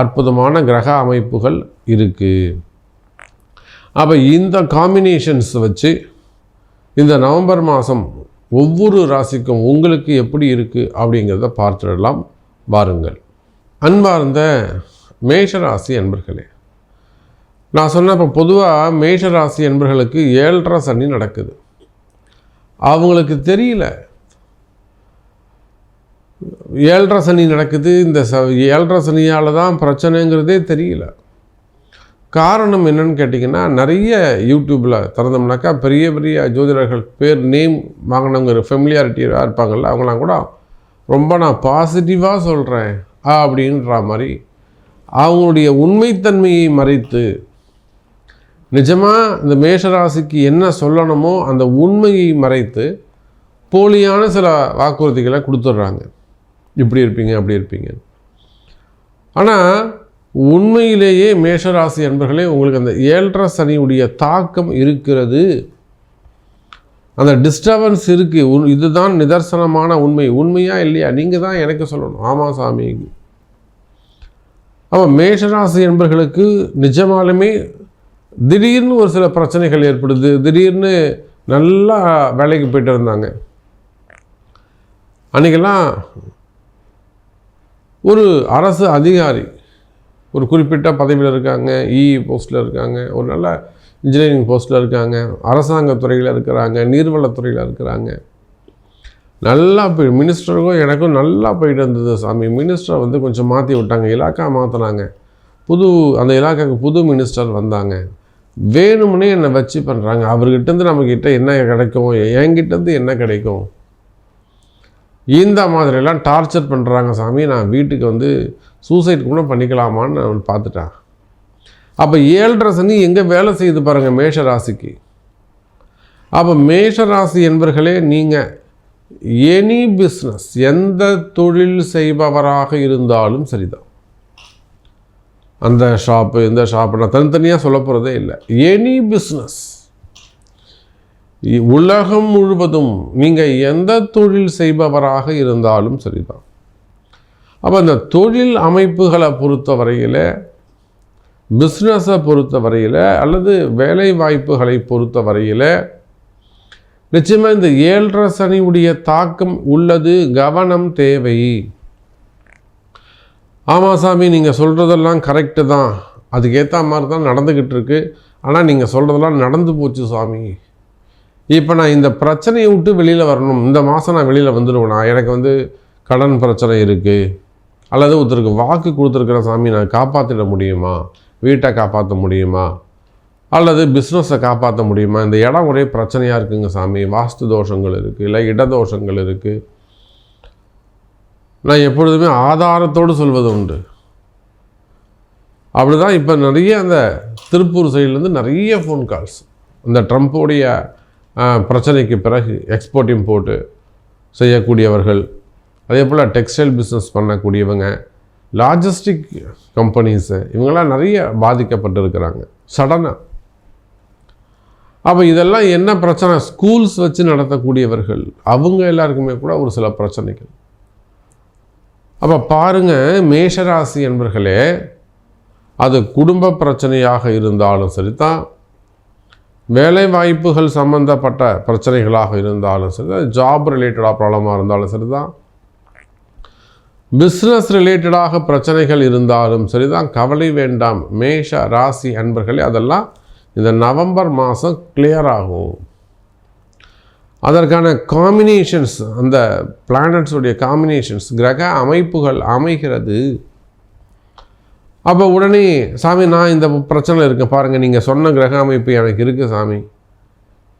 அற்புதமான கிரக அமைப்புகள் இருக்குது அப்போ இந்த காம்பினேஷன்ஸ் வச்சு இந்த நவம்பர் மாதம் ஒவ்வொரு ராசிக்கும் உங்களுக்கு எப்படி இருக்குது அப்படிங்கிறத பார்த்துடலாம். வாருங்கள். அன்பார்ந்த மேஷராசி அன்பர்களே நான் சொன்ன இப்போ பொதுவாக மேஷராசி என்பர்களுக்கு ஏழரை சனி நடக்குது. அவங்களுக்கு தெரியல ஏழரை சனி நடக்குது இந்த ச ஏழரை சனியால் தான் பிரச்சனைங்கிறதே தெரியல. காரணம் என்னன்னு கேட்டிங்கன்னா நிறைய யூடியூப்பில் திறந்தோம்னாக்கா பெரிய பெரிய ஜோதிடர்கள் பேர் நேம் வாங்கினவங்க ஃபெமிலியாரிட்டியாக இருப்பாங்கள்ல அவங்களாம் கூட ரொம்ப நான் பாசிட்டிவாக சொல்கிறேன் அப்படின்ற மாதிரி அவங்களுடைய உண்மைத்தன்மையை மறைத்து நிஜமாக இந்த மேஷராசிக்கு என்ன சொல்லணுமோ அந்த உண்மையை மறைத்து போலியான சில வாக்குறுதிகளை கொடுத்துட்றாங்க. இப்படி இருப்பீங்க அப்படி இருப்பீங்க. ஆனால் உண்மையிலேயே மேஷராசி என்பர்களே உங்களுக்கு அந்த ஏழரை சனியுடைய தாக்கம் இருக்கிறது. அந்த டிஸ்டர்பன்ஸ் இருக்குது இதுதான் நிதர்சனமான உண்மை. உண்மையா இல்லையா? நீங்கள் தான் எனக்கு சொல்லணும். ஆமாம் சாமி. ஆமாம் மேஷராசி என்பர்களுக்கு நிஜமாலுமே திடீர்னு ஒரு சில பிரச்சனைகள் ஏற்படுது. திடீர்னு நல்லா வேலைக்கு போயிட்டு இருந்தாங்க. அன்றைக்கெல்லாம் ஒரு அரசு அதிகாரி ஒரு குறிப்பிட்ட பதவியில் இருக்காங்க e இஇ போஸ்ட்டில் இருக்காங்க ஒரு நல்ல இன்ஜினியரிங் போஸ்ட்டில் இருக்காங்க அரசாங்கத்துறையில் இருக்கிறாங்க நீர்வளத்துறையில் இருக்கிறாங்க. நல்லா போய் மினிஸ்டருக்கும் எனக்கும் நல்லா போயிட்டு இருந்தது சாமி. மினிஸ்டரை வந்து கொஞ்சம் மாற்றி விட்டாங்க இலாக்கா மாற்றினாங்க புது அந்த இலாக்காவுக்கு புது மினிஸ்டர் வந்தாங்க. வேணும்னே என்னை வச்சு பண்ணுறாங்க அவர்கிட்டருந்து நம்மக்கிட்ட என்ன கிடைக்கும்? என்கிட்டேருந்து என்ன கிடைக்கும்? இந்த மாதிரிலாம் டார்ச்சர் பண்ணுறாங்க சாமி. நான் வீட்டுக்கு வந்து சூசைட் கூட பண்ணிக்கலாமான்னு அவன் பார்த்துட்டான். அப்போ ஏழரை சனி எங்கே வேலை செய்து பாருங்கள் மேஷ ராசிக்கு அப்போ மேஷ ராசி என்பர்களே நீங்கள் எனி பிஸ்னஸ் எந்த தொழில் செய்பவராக இருந்தாலும் சரிதான். அந்த ஷாப்பு இந்த ஷாப்பு நான் தனித்தனியாக சொல்ல போகிறதே இல்லை. எனி பிஸ்னஸ் உலகம் முழுவதும் நீங்கள் எந்த தொழில் செய்பவராக இருந்தாலும் சரிதான். அப்போ இந்த தொழில் அமைப்புகளை பொறுத்த வரையில் பிஸ்னஸை பொறுத்த வரையில் அல்லது வேலை வாய்ப்புகளை பொறுத்த வரையில் நிச்சயமாக இந்த ஏழரை சனியுடைய தாக்கம் உள்ளது கவனம் தேவை. ஆமாம் சாமி நீங்கள் சொல்கிறதெல்லாம் கரெக்டு தான். அதுக்கேற்ற மாதிரி தான் நடந்துக்கிட்டு இருக்கு. ஆனால் நீங்கள் சொல்கிறதெல்லாம் நடந்து போச்சு சாமி. இப்போ நான் இந்த பிரச்சனையை விட்டு வெளியில் வரணும். இந்த மாதம் நான் வெளியில் வந்துடுவேனா எனக்கு வந்து கடன் பிரச்சனை இருக்குது அல்லது ஒருத்தருக்கு வாக்கு கொடுத்துருக்குற சாமி நான் காப்பாற்றிட முடியுமா? வீட்டை காப்பாற்ற முடியுமா? அல்லது பிஸ்னஸை காப்பாற்ற முடியுமா? இந்த இடம் ஒரே பிரச்சனையாக இருக்குங்க சாமி. வாஸ்து தோஷங்கள் இருக்குது இல்லை இடதோஷங்கள் இருக்குது நான் எப்பொழுதுமே ஆதாரத்தோடு சொல்வது உண்டு. அப்படி தான் இப்போ நிறைய அந்த திருப்பூர் சைட்லேருந்து நிறைய ஃபோன் கால்ஸ் இந்த ட்ரம்ப்போடைய பிரச்சனைக்கு பிறகு எக்ஸ்போர்ட் இம்போர்ட்டு செய்யக்கூடியவர்கள் அதே போல் டெக்ஸ்டைல் பிஸ்னஸ் பண்ணக்கூடியவங்க லாஜிஸ்டிக் கம்பெனிஸு இவங்கெல்லாம் நிறைய பாதிக்கப்பட்டிருக்கிறாங்க சடனாக அப்போ இதெல்லாம் என்ன பிரச்சனை? ஸ்கூல்ஸ் வச்சு நடத்தக்கூடியவர்கள் அவங்க எல்லாருக்குமே கூட ஒரு சில பிரச்சனைகள். அப்போ பாருங்கள் மேஷராசி என்பர்களே அது குடும்ப பிரச்சனையாக இருந்தாலும் சரி தான் வேலை வாய்ப்புகள் சம்மந்தப்பட்ட பிரச்சனைகளாக இருந்தாலும் சரி தான் ஜாப் ரிலேட்டடாக ப்ராப்ளமாக இருந்தாலும் சரி தான் பிஸ்னஸ் ரிலேட்டடாக பிரச்சனைகள் இருந்தாலும் சரி தான் கவலை வேண்டாம். மேஷ ராசி அன்பர்களே அதெல்லாம் இந்த நவம்பர் மாதம் கிளியர் ஆகும். அதற்கான காம்பினேஷன்ஸ் அந்த பிளானட்ஸுடைய காம்பினேஷன்ஸ் கிரக அமைப்புகள் அமைகிறது. அப்போ உடனே சாமி நான் இந்த பிரச்சனை இருக்கேன். பாருங்கள் நீங்கள் சொன்ன கிரக அமைப்பு எனக்கு இருக்குது சாமி.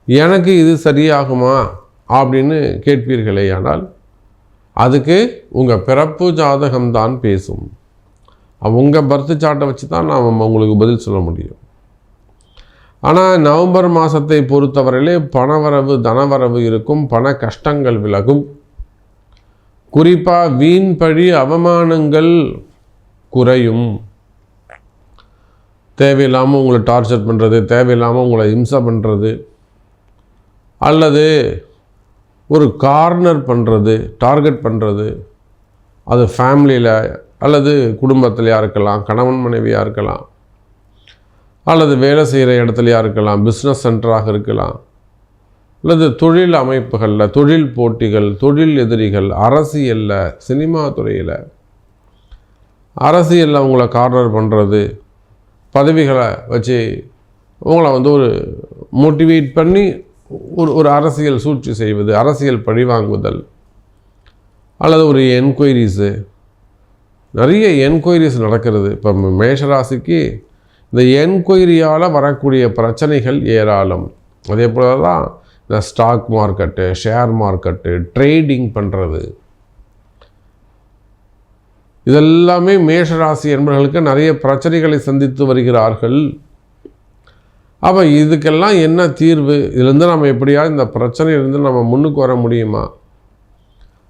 எனக்கு இது சரியாகுமா? அப்படின்னு கேட்பீர்களே ஆனால் அதுக்கு உங்கள் பிறப்பு ஜாதகம்தான் பேசும். உங்கள் பர்த் சாட்டை வச்சு தான் நாம் உங்களுக்கு பதில் சொல்ல முடியும். ஆனால் நவம்பர் மாதத்தை பொறுத்தவரையிலே பணவரவு தனவரவு இருக்கும் பண கஷ்டங்கள் விலகும். குறிப்பாக வீண் பழி அவமானங்கள் குறையும். தேவையில்லாமல் உங்களை டார்ச்சர் பண்ணுறது தேவையில்லாமல் உங்களை இம்சை பண்ணுறது அல்லது ஒரு கார்னர் பண்ணுறது டார்கெட் பண்ணுறது அது ஃபேமிலியில் அல்லது குடும்பத்திலையாக இருக்கலாம் கணவன் மனைவியாக இருக்கலாம் அல்லது வேலை செய்கிற இடத்துலையா இருக்கலாம் பிஸ்னஸ் சென்டராக இருக்கலாம் அல்லது தொழில் அமைப்புகளில் தொழில் போட்டிகள் தொழில் எதிரிகள் அரசியலில் சினிமா துறையில் அரசியலில் உங்களை கார்னர் பண்ணுறது பதவிகளை வச்சு உங்களை வந்து ஒரு மோட்டிவேட் பண்ணி ஒரு ஒரு அரசியல் சூழ்ச்சி செய்வது அரசியல் பழிவாங்குதல் அல்லது ஒரு என்கொயரிஸு நிறைய என்கொயரிஸ் நடக்கிறது. இப்போ மேஷராசிக்கு இந்த என்கொயரியால் வரக்கூடிய பிரச்சனைகள் ஏராளம். அதே போல் தான் இந்த stock market share market trading பண்ணுறது இதெல்லாமே மேஷராசி என்பவர்களுக்கு நிறைய பிரச்சனைகளை சந்தித்து வருகிறார்கள். அப்போ இதுக்கெல்லாம் என்ன தீர்வு? இதுலேருந்து நம்ம எப்படியாவது இந்த பிரச்சனையிலேருந்து நம்ம முன்னுக்கு வர முடியுமா?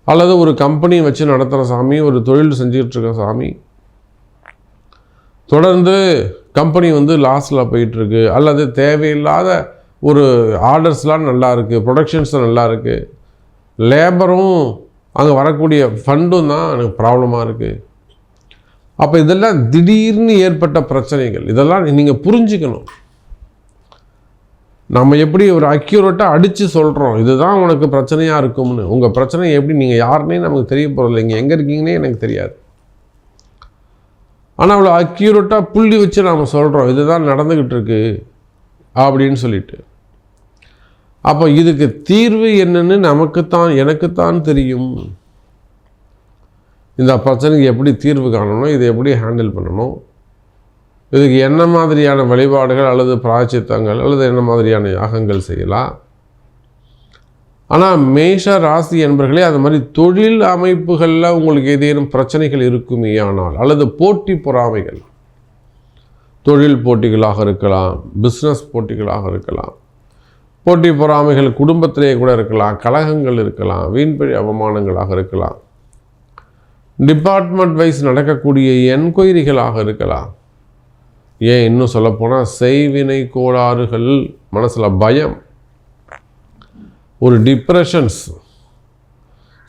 அல்லது ஒரு கம்பெனி வச்சு நடத்துகிற சாமி ஒரு தொழில் செஞ்சிகிட்ருக்க சாமி தொடர்ந்து கம்பெனி வந்து லாஸில் போயிட்டுருக்கு அல்லது தேவையில்லாத ஒரு ஆர்டர்ஸ்லாம் நல்லா இருக்குது ப்ரொடக்ஷன்ஸ் நல்லா இருக்குது லேபரும் அங்கே வரக்கூடிய ஃபண்டும் தான் எனக்கு ப்ராப்ளமாக இருக்குது அப்போ இதெல்லாம் திடீர்னு ஏற்பட்ட பிரச்சனைகள். இதெல்லாம் நீங்கள் புரிஞ்சுக்கணும். நம்ம எப்படி ஒரு அக்யூரேட்டாக அடித்து சொல்கிறோம் இதுதான் உனக்கு பிரச்சனையாக இருக்கும்னு. உங்கள் பிரச்சனை எப்படி? நீங்கள் யாருன்னே நமக்கு தெரிய போகிறதில்ல இங்கே எங்கே இருக்கீங்கன்னே எனக்கு தெரியாது. ஆனால் அவ்வளோ அக்யூரேட்டாக புள்ளி வச்சு நாம் சொல்கிறோம் இதுதான் நடந்துக்கிட்டு இருக்கு. அப்படின்னு சொல்லிட்டு. அப்போ இதுக்கு தீர்வு என்னன்னு நமக்குத்தான் எனக்குத்தான் தெரியும். இந்த பிரச்சனைக்கு எப்படி தீர்வு காணணும்? இதை எப்படி ஹேண்டில் பண்ணணும்? இதுக்கு என்ன மாதிரியான வழிபாடுகள் அல்லது பிராய்ச்சித்தங்கள் அல்லது என்ன மாதிரியான யாகங்கள் செய்யலாம்? ஆனால் மேஷ ராசி என்பர்களே அது மாதிரி தொழில் அமைப்புகளில் உங்களுக்கு ஏதேனும் பிரச்சனைகள் இருக்குமே ஆனால் அல்லது போட்டி பொறாமைகள் தொழில் போட்டிகளாக இருக்கலாம் பிஸ்னஸ் போட்டிகளாக இருக்கலாம் போட்டி பொறாமைகள் குடும்பத்திலேயே கூட இருக்கலாம் கழகங்கள் இருக்கலாம் வீண்பழி அவமானங்களாக இருக்கலாம். டிபார்ட்மெண்ட் வைஸ் நடக்கக்கூடிய என்கொயரிகளாக இருக்கலாம். ஏன் இன்னும் சொல்லப்போனால் செய்வினை கோளாறுகள் மனசில் பயம் ஒரு டிப்ரெஷன்ஸ்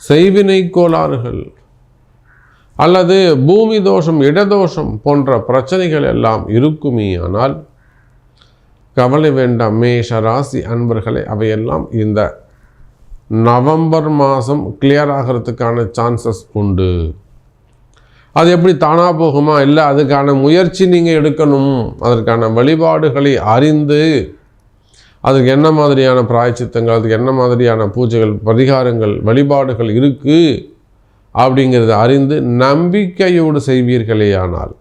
செய்வினை கோளாறுகள் அல்லது பூமி தோஷம் இடதோஷம் போன்ற பிரச்சனைகள் எல்லாம் இருக்குமே ஆனால் கவலை வேண்டாம். மேஷ ராசி அன்பர்களே அவையெல்லாம் இந்த நவம்பர் மாதம் கிளியர் ஆகிறதுக்கான சான்சஸ் உண்டு. அது எப்படி தானாக போகுமா? இல்லை அதுக்கான முயற்சி நீங்கள் எடுக்கணும். அதற்கான வழிபாடுகளை அறிந்து அதுக்கு என்ன மாதிரியான பிராய்ச்சித்தங்கள் அதுக்கு என்ன மாதிரியான பூஜைகள் பரிகாரங்கள் வழிபாடுகள் இருக்குது அப்படிங்கிறத அறிந்து நம்பிக்கையோடு செய்வீர்களேயானால்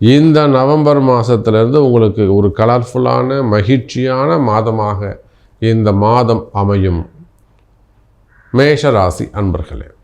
இந்த நவம்பர் மாதத்துலேருந்து உங்களுக்கு ஒரு கலர்ஃபுல்லான மகிழ்ச்சியான மாதமாக இந்த மாதம் அமையும். மேஷராசி அன்பர்களே